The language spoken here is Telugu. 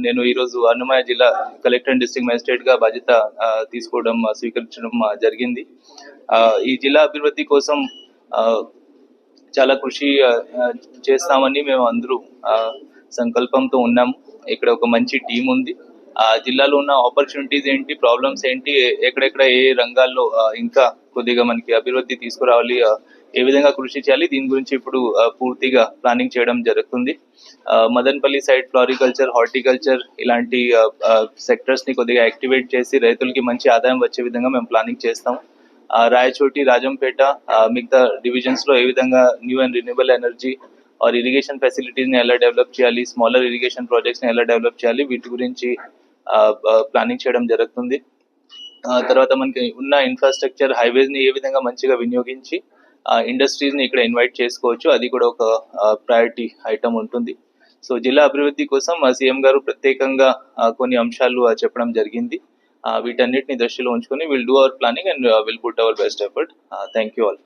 నేను ఈరోజు అన్నమయ్య జిల్లా కలెక్టర్ అండ్ డిస్ట్రిక్ట్ మేజిస్ట్రేట్గా బాధ్యత తీసుకోవడం స్వీకరించడం జరిగింది. ఆ, ఈ జిల్లా అభివృద్ధి కోసం చాలా కృషి చేస్తామని మేము అందరూ సంకల్పంతో ఉన్నాము ఇక్కడ ఒక మంచి టీం ఉంది. ఆ జిల్లాలో ఉన్న ఆపర్చునిటీస్ ఏంటి ప్రాబ్లమ్స్ ఏంటి ఎక్కడెక్కడ ఏ రంగాల్లో ఇంకా కొద్దిగా మనకి అభివృద్ధి తీసుకురావాలి ఏ విధంగా కృషి చేయాలి? దీని గురించి ఇప్పుడు పూర్తిగా ప్లానింగ్ చేయడం జరుగుతుంది. మదన్పల్లి సైడ్ ఫ్లారికల్చర్ హార్టికల్చర్ ఇలాంటి సెక్టర్స్ని కొద్దిగా యాక్టివేట్ చేసి రైతులకి మంచి ఆదాయం వచ్చే విధంగా మేము ప్లానింగ్ చేస్తాం. రాయచోటి రాజంపేట మిగతా డివిజన్స్లో ఏ విధంగా new and renewable energy or irrigation ఫెసిలిటీస్ని ఎలా డెవలప్ చేయాలి? స్మాలర్ ఇరిగేషన్ ప్రాజెక్ట్స్ని ఎలా డెవలప్ చేయాలి? వీటి గురించి ప్లానింగ్ చేయడం జరుగుతుంది. తర్వాత మనకి ఉన్న ఇన్ఫ్రాస్ట్రక్చర్ హైవేస్ని ఏ విధంగా మంచిగా వినియోగించి ఇండస్ట్రీస్ని ఇక్కడ ఇన్వైట్ చేసుకోవచ్చు. అది కూడా ఒక ప్రయారిటీ ఐటమ్ ఉంటుంది. సో జిల్లా అభివృద్ధి కోసం మా సీఎం గారు ప్రత్యేకంగా కొన్ని అంశాలు చెప్పడం జరిగింది. వీటన్నిటిని దృష్టిలో ఉంచుకొని will do our planning and will put our best effort thank you all